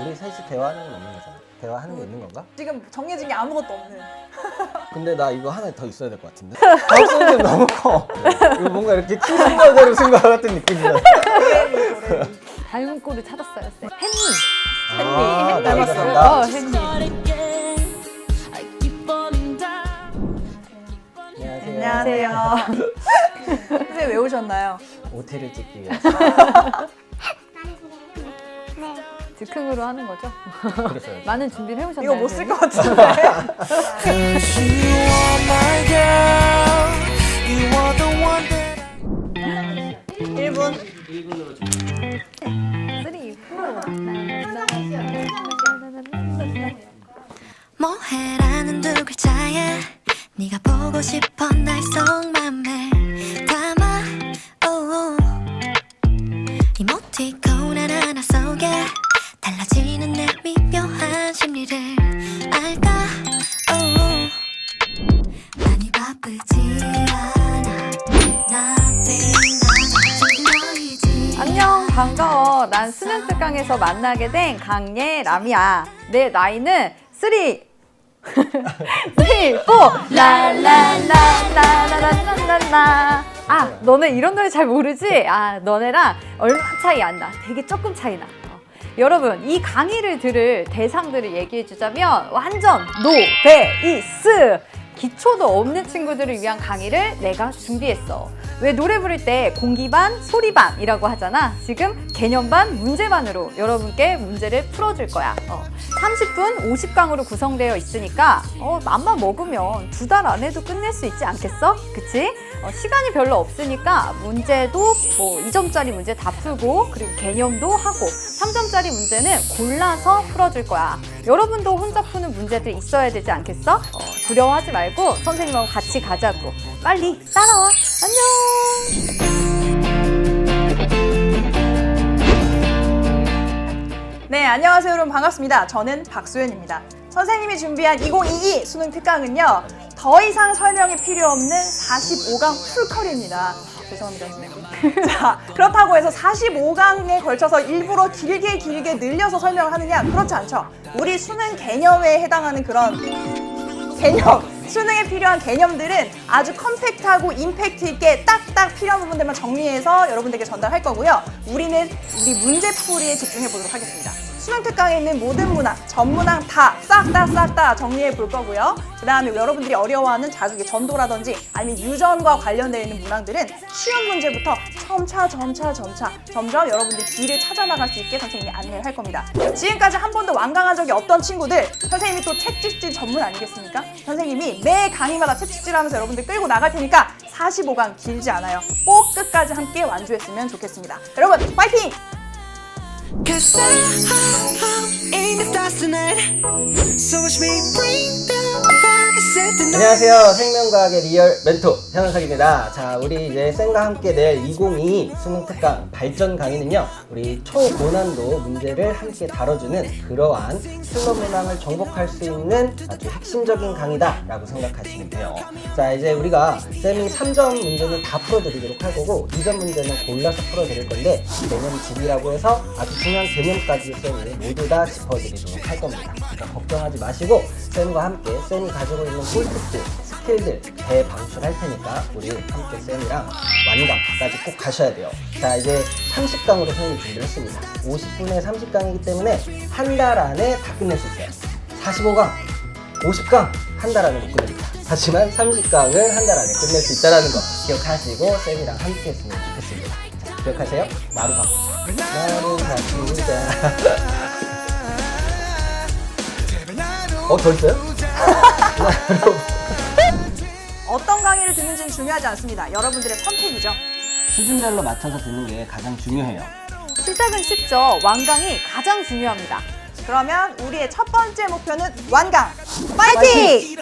우리 셋이 대화하는 건 없는 거잖아. 대화하는 게 있는 건가? 지금 정해진 게 아무것도 없는. 근데 나 이거 하나 더 있어야 될 것 같은데. 박수님 너무 커. 이거 뭔가 이렇게 키 순간대로 쓴것 같은 느낌이야. 닮은 꼴을 찾았어요, 쌤. hen니. 아, 헨리, 닮았습니다. 어, 헨리. 안녕하세요. 안녕하세요. 선생님 왜 오셨나요? 오태를 찍기 위해서. 즉흥으로 하는 거죠? 그랬어요. 많은 준비를 해오셨나요? 이거 못 쓸? 것 같은데. You are my girl. You are the one that 1분. 3, 4. 뭐해라는 두 글자에 네가 보고 싶어 날 속맘 이모티콘 하나하나 속에 달라지는 내 미묘한 심리를 알까 oh. 많이 바쁘지 않아 Nothing 너이지 안녕, 반가워. 난 수능 특강에서 만나게 된 강예람이야. 내 나이는 3, 3, 4, 라라라라라라라라. 아, 너네 이런 노래 잘 모르지? 아, 너네랑 얼마 차이 안 나. 되게 조금 차이 나. 어. 여러분, 이 강의를 들을 대상들을 얘기해 주자면 완전 노베이스! 기초도 없는 친구들을 위한 강의를 내가 준비했어. 왜 노래 부를 때 공기 반, 소리 반이라고 하잖아. 지금 개념 반, 문제 반으로 여러분께 문제를 풀어줄 거야. 어, 30분 50강으로 구성되어 있으니까 어, 맘만 먹으면 두 달 안에도 끝낼 수 있지 않겠어? 그치? 어, 시간이 별로 없으니까 문제도 뭐 2점짜리 문제 다 풀고 그리고 개념도 하고 3점짜리 문제는 골라서 풀어줄 거야. 여러분도 혼자 푸는 문제들 있어야 되지 않겠어? 어, 두려워하지 말고 선생님하고 같이 가자고. 빨리 따라와. 안녕. 네, 안녕하세요 여러분 반갑습니다. 저는 박소연입니다. 선생님이 준비한 2022 수능 특강은요. 더 이상 설명이 필요 없는 45강 풀컬입니다. 죄송합니다, 선생님. 자, 그렇다고 해서 45강에 걸쳐서 일부러 길게 길게 늘려서 설명을 하느냐? 그렇지 않죠. 우리 수능 개념에 해당하는 그런 개념, 수능에 필요한 개념들은 아주 컴팩트하고 임팩트 있게 딱딱 필요한 부분들만 정리해서 여러분들께 전달할 거고요. 우리는 우리 문제풀이에 집중해 보도록 하겠습니다. 수능 특강에 있는 모든 문항, 전 문항 다 싹 다 싹 다 정리해 볼 거고요. 그 다음에 여러분들이 어려워하는 자국의 전도라든지 아니면 유전과 관련되어 있는 문항들은 쉬운 문제부터 점차 점차 점차 점점 여러분들이 길을 찾아 나갈 수 있게 선생님이 안내를 할 겁니다. 지금까지 한 번도 완강한 적이 없던 친구들 선생님이 또 책찍질 전문 아니겠습니까? 선생님이 매 강의마다 책찍질하면서 여러분들 끌고 나갈 테니까 45강 길지 않아요. 꼭 끝까지 함께 완주했으면 좋겠습니다. 여러분 파이팅! Cause I'm in the stars tonight. So watch me bring the fire. Set the night. 안녕하세요. 생명과학의 리얼 멘토 현원석입니다. 자, 우리 이제 쌤과 함께 낼 2022 수능 특강 발전 강의는요. 우리 초고난도 문제를 함께 다뤄주는 그러한 슬로 문항을 정복할 수 있는 아주 핵심적인 강의다라고 생각하시면 돼요. 자, 이제 우리가 쌤이 3점 문제는 다 풀어드리도록 할 거고 2점 문제는 골라서 풀어드릴 건데 개념 집이라고 해서 아주 중요한 개념까지 쌤이 모두 다 짚어드리도록 할 겁니다. 그러니까 걱정하지 마시고 쌤과 함께 쌤이 가지고 있는 꿀팁들, 스킬들 대방출할 테니까 우리 함께 쌤이랑 완강까지 꼭 가셔야 돼요. 자 이제 30강으로 선생님 준비를 했습니다. 50분에 30강이기 때문에 한 달 안에 다 끝낼 수 있어요. 45강, 50강 한 달 안에 못 끝냅니다. 하지만 30강은 한달 안에 끝낼 수 있다는 거 기억하시고 쌤이랑 함께 했으면 좋겠습니다. 자, 기억하세요? 마루 바꾸자. 마루 바꾸자. 어, 더 있어요? 듣는지는 중요하지 않습니다. 여러분들의 선택이죠. 수준별로 맞춰서 듣는 게 가장 중요해요. 시작은 쉽죠. 완강이 가장 중요합니다. 그러면 우리의 첫 번째 목표는 완강! 파이팅!